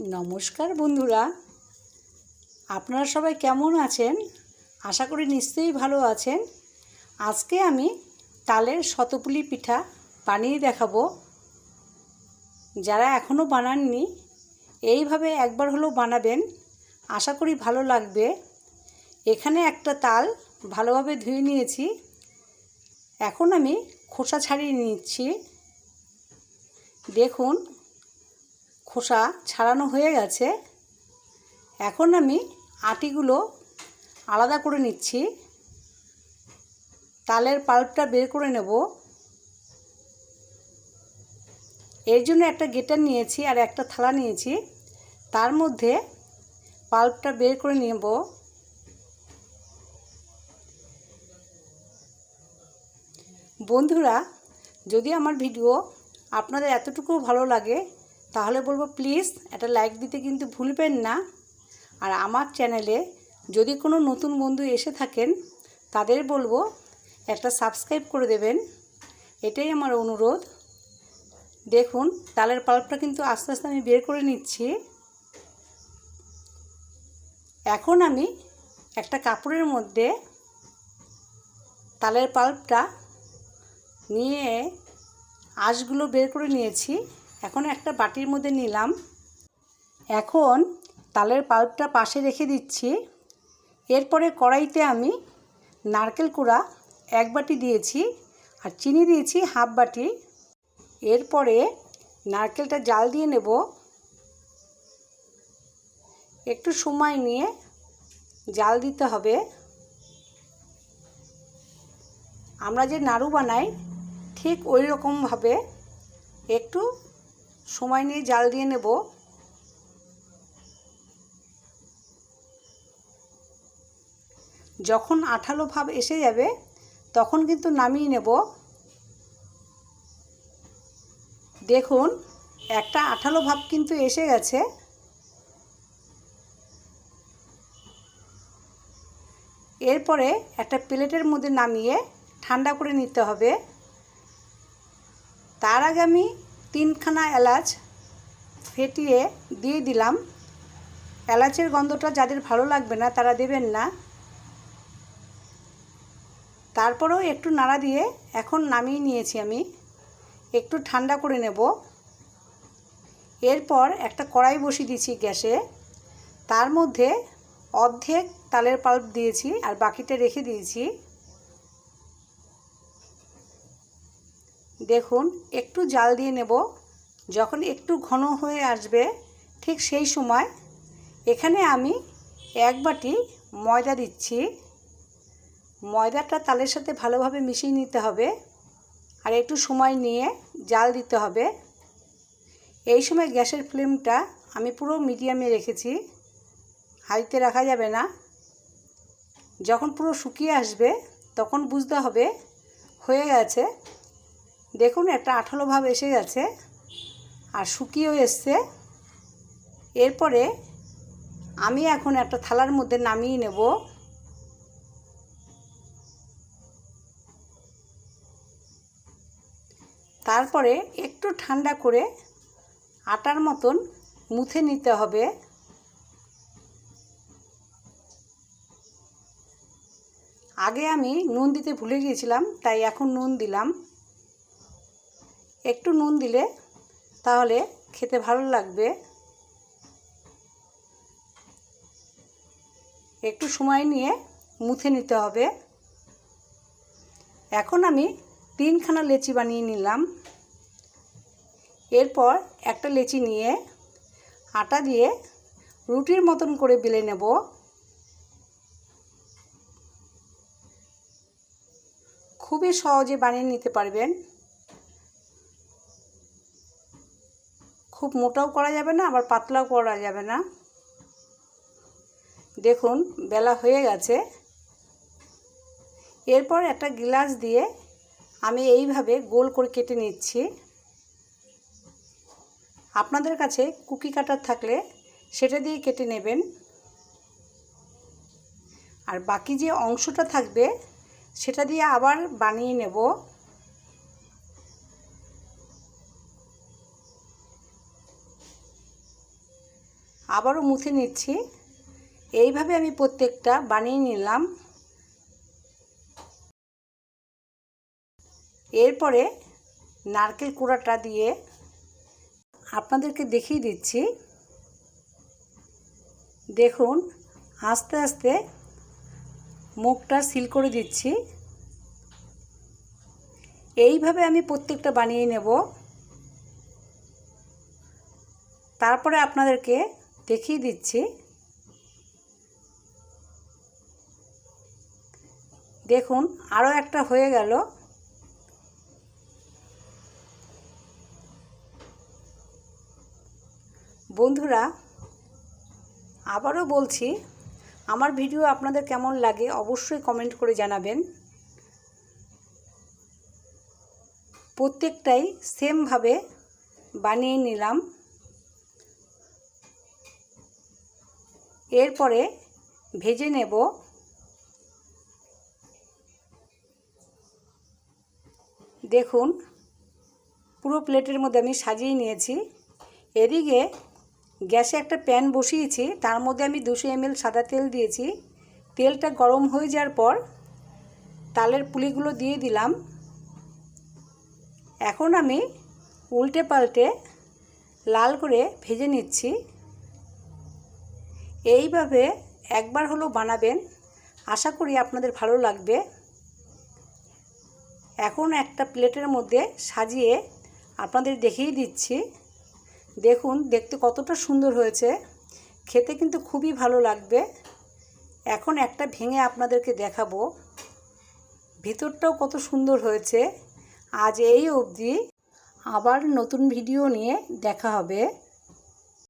নমস্কার বন্ধুরা। আপনারা সবাই কেমন আছেন? আশা করি নিশ্চয়ই ভালো আছেন। আজকে আমি তালের শতপুলি পিঠা বানিয়ে দেখাবো। যারা এখনও বানাননি, এইভাবে একবার হলেও বানাবেন। আশা করি ভালো লাগবে। এখানে একটা তাল ভালোভাবে ধুয়ে নিয়েছি। এখন আমি খোসা ছাড়িয়ে নিচ্ছি। দেখুন খোসা ছাড়ানো হয়ে গেছে। এখন আমি আটিগুলো আলাদা করে নিচ্ছি। তালের পাল্পটা বের করে নেব। এর জন্য একটা গেটার নিয়েছি আর একটা থালা নিয়েছি। তার মধ্যে পাল্পটা বের করে নেব। বন্ধুরা, যদি আমার ভিডিও আপনাদের এতটুকু ভালো লাগে তাহলে বলব প্লিজ একটা লাইক দিতে কিন্তু ভুলবেন না। আর আমার চ্যানেলে যদি কোনো নতুন বন্ধু এসে থাকেন, তাদের বলব একটা সাবস্ক্রাইব করে দেবেন। এটাই আমার অনুরোধ। দেখুন, তালের পাল্পটা কিন্তু আস্তে আস্তে আমি বের করে নিচ্ছি। এখন আমি একটা কাপড়ের মধ্যে তালের পাল্পটা নিয়ে আঁশগুলো বের করে নিয়েছি। এখন একটা বাটির মধ্যে নিলাম। এখন তালের পাল্পটা পাশে রেখে দিচ্ছি। এরপরে কড়াইতে আমি নারকেল কুড়া এক বাটি দিয়েছি আর চিনি দিয়েছি হাফ বাটি। এরপরে নারকেলটা জাল দিয়ে নেব। একটু সময় নিয়ে জাল দিতে হবে। আমরা যে নাড়ু বানাই ঠিক ওই রকমভাবে একটু সময় নিয়ে জাল দিয়ে নেব। যখন আঠালো ভাব এসে যাবে, তখন কিন্তু নামিয়ে নেব। দেখুন, একটা আঠালো ভাব কিন্তু এসে গেছে। এরপরে একটা প্লেটের মধ্যে নামিয়ে ঠান্ডা করে নিতে হবে। তার আগে আমি তিনখানা এলাচ ফেটিয়ে দিয়ে দিলাম। এলাচের গন্ধটা যাদের ভালো লাগবে না, তারা দেবেন না। তারপরেও একটু নাড়া দিয়ে এখন নামিয়ে নিয়েছি আমি। একটু ঠান্ডা করে নেব। এরপর একটা কড়াই বসিয়ে দিয়েছি গ্যাসে। তার মধ্যে অর্ধেক তালের পাল্প দিয়েছি আর বাকিটা রেখে দিয়েছি। দেখুন, একটু জাল দিয়ে নেব। যখন একটু ঘন হয়ে আসবে, ঠিক সেই সময় এখানে আমি এক বাটি ময়দা দিচ্ছি। ময়দাটা তালের সাথে ভালোভাবে মিশিয়ে নিতে হবে আর একটু সময় নিয়ে জাল দিতে হবে। এই সময় গ্যাসের ফ্লেমটা আমি পুরো মিডিয়ামে রেখেছি। হাইতে রাখা যাবে না। যখন পুরো শুকিয়ে আসবে, তখন বুঝতে হবে হয়ে গেছে। দেখুন, একটা আঠালো ভাব এসে গেছে আর শুকিয়েও এসছে। এরপরে আমি এখন একটা থালার মধ্যে নামিয়ে নেব। তারপরে একটু ঠান্ডা করে আটার মতন মুথে নিতে হবে। আগে আমি নুন দিতে ভুলে গিয়েছিলাম, তাই এখন নুন দিলাম। একটু নুন দিলে তাহলে খেতে ভালো লাগবে। একটু সময় নিয়ে মুথে নিতে হবে। এখন আমি তিনখানা লেচি বানিয়ে নিলাম। এরপর একটা লেচি নিয়ে আটা দিয়ে রুটির মতন করে বেলে নেব। খুবই সহজে বানিয়ে নিতে পারবেন। খুব মোটাও করা যাবে না, আবার পাতলাও করা যাবে না। দেখুন, বেলা হয়ে গেছে। এরপর একটা গ্লাস দিয়ে আমি এইভাবে গোল করে কেটে নিচ্ছি। আপনাদের কাছে কুকি কাটার থাকলে সেটা দিয়ে কেটে নেবেন। আর বাকি যে অংশটা থাকবে, সেটা দিয়ে আবার বানিয়ে নেব। আবারও মুছে নিচ্ছি। এইভাবে আমি প্রত্যেকটা বানিয়ে নিলাম। এরপরে নারকেল কুড়াটা দিয়ে আপনাদেরকে দেখিয়ে দিচ্ছি। দেখুন, আস্তে আস্তে মুখটা সিল করে দিচ্ছি। এইভাবে আমি প্রত্যেকটা বানিয়ে নেব। তারপরে আপনাদেরকে দেখিয়ে দিচ্ছি। দেখুন আরও একটা হয়ে গেল। বন্ধুরা, আবারও বলছি, আমার ভিডিও আপনাদের কেমন লাগে অবশ্যই কমেন্ট করে জানাবেন। প্রত্যেকটাই সেমভাবে বানিয়ে নিলাম। এরপরে ভেজে নেব দেখুন পুরো প্লেটের মধ্যে আমি সাজিয়ে নিয়েছি। এদিকে গ্যাসে একটা প্যান বসিয়েছি, তার মধ্যে আমি দুশো এমএল সাদা তেল দিয়েছি। তেলটা গরম হয়ে যাওয়ার পর তালের পুলিগুলো দিয়ে দিলাম। এখন আমি উল্টে পাল্টে লাল করে ভেজে নিচ্ছি। এইভাবে একবার হলো বানাবেন। আশা করি আপনাদের ভালো লাগবে। এখন একটা প্লেটের মধ্যে সাজিয়ে আপনাদের দেখিয়ে দিচ্ছি। দেখুন, দেখতে কতটা সুন্দর হয়েছে। খেতে কিন্তু খুবই ভালো লাগবে। এখন একটা ভেঙে আপনাদেরকে দেখাবো। ভিতরটাও কত সুন্দর হয়েছে। আজ এই অবধি আবার নতুন ভিডিও নিয়ে দেখা হবে।